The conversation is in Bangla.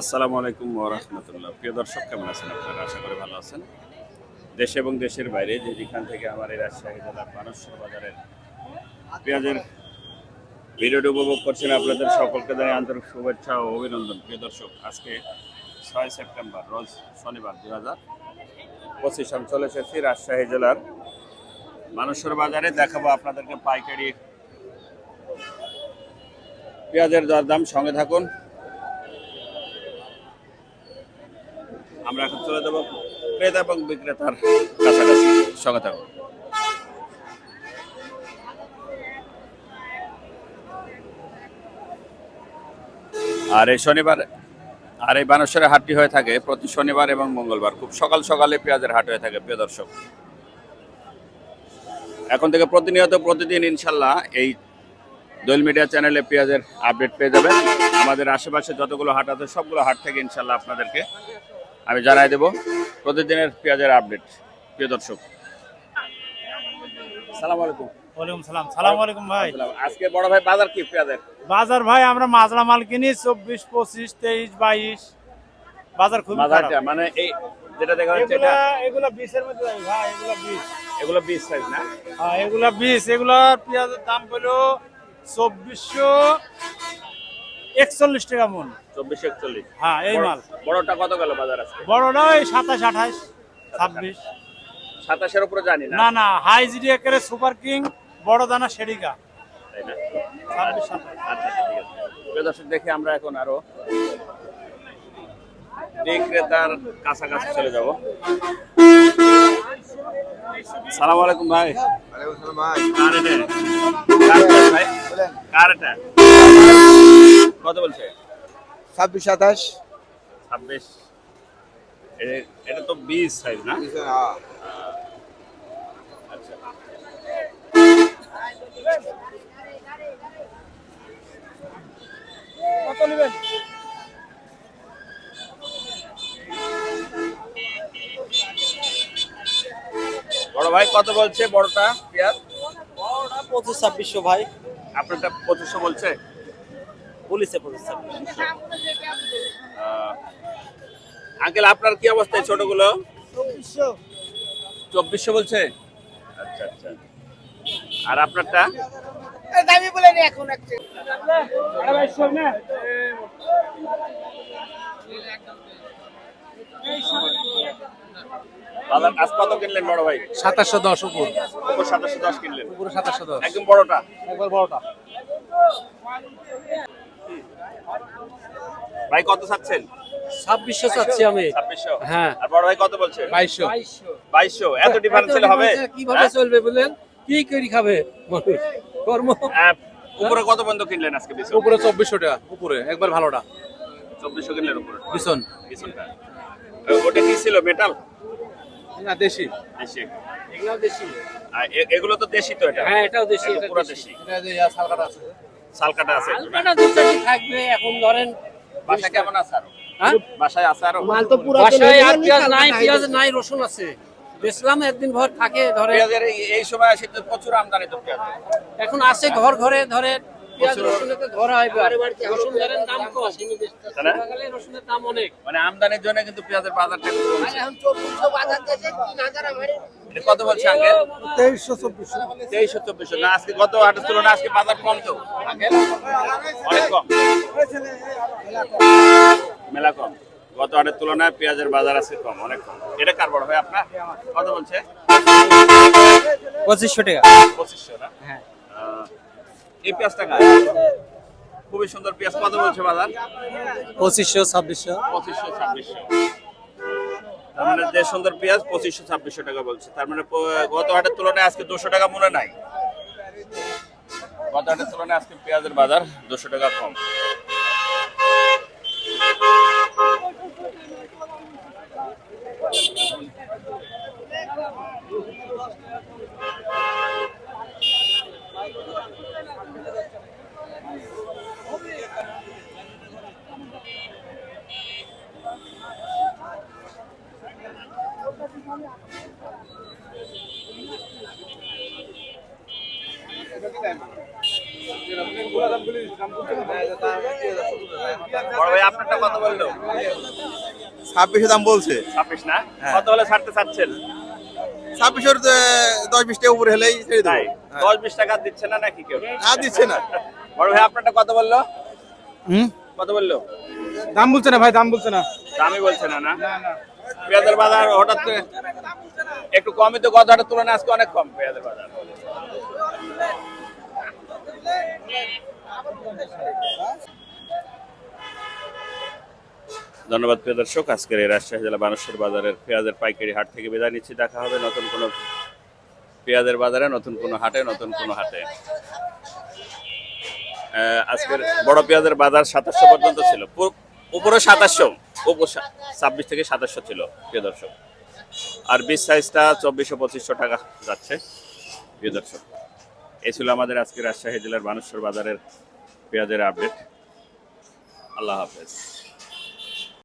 আসসালামু আলাইকুম রহমতুল্লাহ। প্রিয় দর্শক, কেমন আছেন আপনারা? আশা করি ভালো আছেন। দেশে এবং দেশের বাইরে যে যেখান থেকে আমার এই রাজশাহী জেলার মানসর বাজারের পেঁয়াজের ভিডিওটি উপভোগ করছেন, আপনাদের সকলকে জানাই আন্তরিক শুভেচ্ছা ও অভিনন্দন। প্রিয় দর্শক, আজকে ছয় সেপ্টেম্বর, রোজ শনিবার দু হাজার পঁচিশ আমি চলে এসেছি রাজশাহী জেলার মানসর বাজারে। দেখাবো আপনাদেরকে পাইকারি পেঁয়াজের দরদাম। সঙ্গে থাকুন। আমরা এখন চলে যাব ক্রেতা এবং বিক্রেতার কাছাকাছি। সঙ্গে থাকুন। আর এই শনিবার, আর এই বানেশ্বরের হাটটি হয়ে থাকে প্রতি শনিবার এবং মঙ্গলবার। খুব সকাল সকালে পেঁয়াজের হাট হয়ে থাকে, প্রিয় দর্শক। এখন থেকে প্রতিনিয়ত প্রতিদিন ইনশাল্লাহ এই দোল মিডিয়া চ্যানেলে পেঁয়াজের আপডেট পেয়ে যাবেন। আমাদের আশেপাশে যতগুলো হাট আছে, সবগুলো হাট থেকে ইনশাল্লাহ আপনাদেরকে আমি জানাই দেব প্রতিদিনের পেঁয়াজের আপডেট প্রিয় দর্শক। সালাম আলাইকুম। ওয়ালাইকুম সালাম। সালাম আলাইকুম ভাই। আজকে বড় ভাই বাজার কি পেঁয়াজের? বাজার ভাই আমরা মাজরা মাল কিনি চব্বিশ পঁচিশ তেইশ বাইশ। বাজার খুব বাজারটা মানে এই যেটা দেখা যাচ্ছে এটা এগুলা বিশের মধ্যে ভাই ভাই এগুলা বিশ। এগুলো বিশ সাইজ না? হ্যাঁ এগুলা বিশ। এগুলা পেঁয়াজের দাম চব্বিশশো একচল্লিশ টাকা মন। চব্বিশ একচল্লিশ। হ্যাঁ এই মাল। বড়টা কত গেল বাজার আজকে? বড়টা ওই সাতাশ আঠাশ ছাব্বিশ। সাতাশের উপরে জানি না। না না হাই জিডি একেবারে সুপার কিং বড় দানা সেরিকা। আচ্ছা আছে। প্রিয় দর্শক দেখি আমরা এখন আরও বিক্রেতার কাছাকাছি চলে যাব। সালাম আলাইকুম ভাই। এটা? কার এটা? কার এটা? কত বলছে? ছাব্বিশ সাতাশ। ছাব্বিশ। এ- এটা তো বিশ সাইজ না? আচ্ছা কত নেবেন বড় ভাই কত বলছে বড়টা? পেঁয়াজ? বড়টা পঁচিশ ছাব্বিশশো ভাই। আপনারটা পঁচিশশো বলছে? পুলিশে আঙ্কেল আপনার কি অবস্থা এই ছোটগুলো চব্বিশশো। চব্বিশশো বলছে? আচ্ছা আচ্ছা। আর আপনারটা? দামি বলে এখন একটা। বাজার আজ কত কিনলেন বড় ভাই? সাতাশশো দশ উপর। উপর সাতাশশো দশ কিনলেন। উপরে সাতাশশো দশ। একদম বড়টা? একবার বড়টা। ভাই কত চাচ্ছেন? ছাব্বিশশো চাচ্ছি আমি। ছাব্বিশশো? হ্যাঁ। আর বড় ভাই কত বলছে? বাইশশো। বাইশশো। এত ডিফারেন্সিয়াল হবে? কীভাবে হ্যাঁ? চলবে বলেন? কি করে খাবে? কর্ম। উপরে কত বন্ধ কিনলেন আজকে বিছন? উপরে চব্বিশশো টাকা উপরে। একবার ভালোটা। চব্বিশশো কিনলেন উপরে। বিছন। বিছনটা ওটা কি ছিল মেটাল না দেশি। দেশি। এগুলো দেশি। আর এগুলো তো দেশি তো এটা? হ্যাঁ এটাও দেশি এটা পুরো দেশি। এটা যে সালকাটা আছে। শালকাটা আছে। সালকাটা দু চারটি থাকবে। এখন ধরেন বাসায় কেমন আছে আরও? হ্যাঁ? বাসায় আছে আরও? মাল তো পুরো বাসায় আর পেঁয়াজ নাই পেঁয়াজ নাই রসুন আছে। বেচলাম একদিন ভর থাকে ধরে এই- সময় আসে তো প্রচুর আমদানি তো পেঁয়াজ এখন আছে ঘর ঘরে ধরে পেঁয়াজ রসুনের তো হয় রসুন ধরেন দাম কম। তাই রসুনের দাম অনেক। মানে আমদানির জন্য কিন্তু পেঁয়াজের বাজারটা এখন চব্বিশশো বাজার দেশে তিন হাজার আমার কত বলছে আঙ্কেল? তেইশশো চব্বিশশো। তেইশশো চব্বিশশো। না আজকে গত হাটের তুলনায় আজকে বাজার কম তো। অনেক কম। মেলা কম। গত হাটের তুলনায় পেঁয়াজের বাজার আছে কম অনেক কম। এটা কার বড় ভাই আপনার? কত বলছে? পঁচিশশো টাকা। পঁচিশশো না? হ্যাঁ। এই পেঁয়াজটা কার? খুবই সুন্দর পেঁয়াজ। কত বলছে বাজার? পঁচিশশো ছাব্বিশশো। পঁচিশশো ছাব্বিশশো। তার মানে যে সুন্দর পেঁয়াজ পঁচিশশো, ছাব্বিশশো টাকা বলছে। তার মানে গত হাটের তুলনায় আজকে দুশো টাকা মনে নাই। গত হাটের তুলনায় আজকে পেঁয়াজের বাজার দুশো টাকা কম। বড় দাম বলছে। ছাব্বিশ না? হ্যাঁ। কত হলে ছাড়তে ছাব্বিশের দশ উপরে হলেই হ্যাঁ। দশ বিশ টাকা দিচ্ছে না নাকি কেউ? না দিচ্ছে না। বড় ভাই আপনারটা কত বলল? হম? কত বলল? দাম বলছে না ভাই দাম বলছে না। দামই বলছে না না? পেঁয়াজের বাজার হঠাৎ একটু কমই তো গত তুলনায় আজকে অনেক কম পেঁয়াজের বাজার। ধন্যবাদ প্রিয় দর্শক। আজকের এই রাজশাহী জেলা বানেশ্বর বাজারের পেঁয়াজের পাইকারি হাট থেকে বিদায় নিচ্ছি। দেখা হবে নতুন কোনো পেঁয়াজের বাজারে, নতুন কোনো হাটে, নতুন কোনো হাটে। আজকের বড় পেঁয়াজের বাজার সাতাশশো পর্যন্ত ছিল। উপরে সাতাশশো, উপর ছাব্বিশ থেকে সাতাশশো ছিল, প্রিয় দর্শক। আর বিশ সাইজটা চব্বিশশো পঁচিশশো টাকা যাচ্ছে, প্রিয় দর্শক। এই ছিল আমাদের আজকে রাজশাহী জেলার বানেশ্বর বাজারের পেঁয়াজের আপডেট আল্লাহ হাফেজ।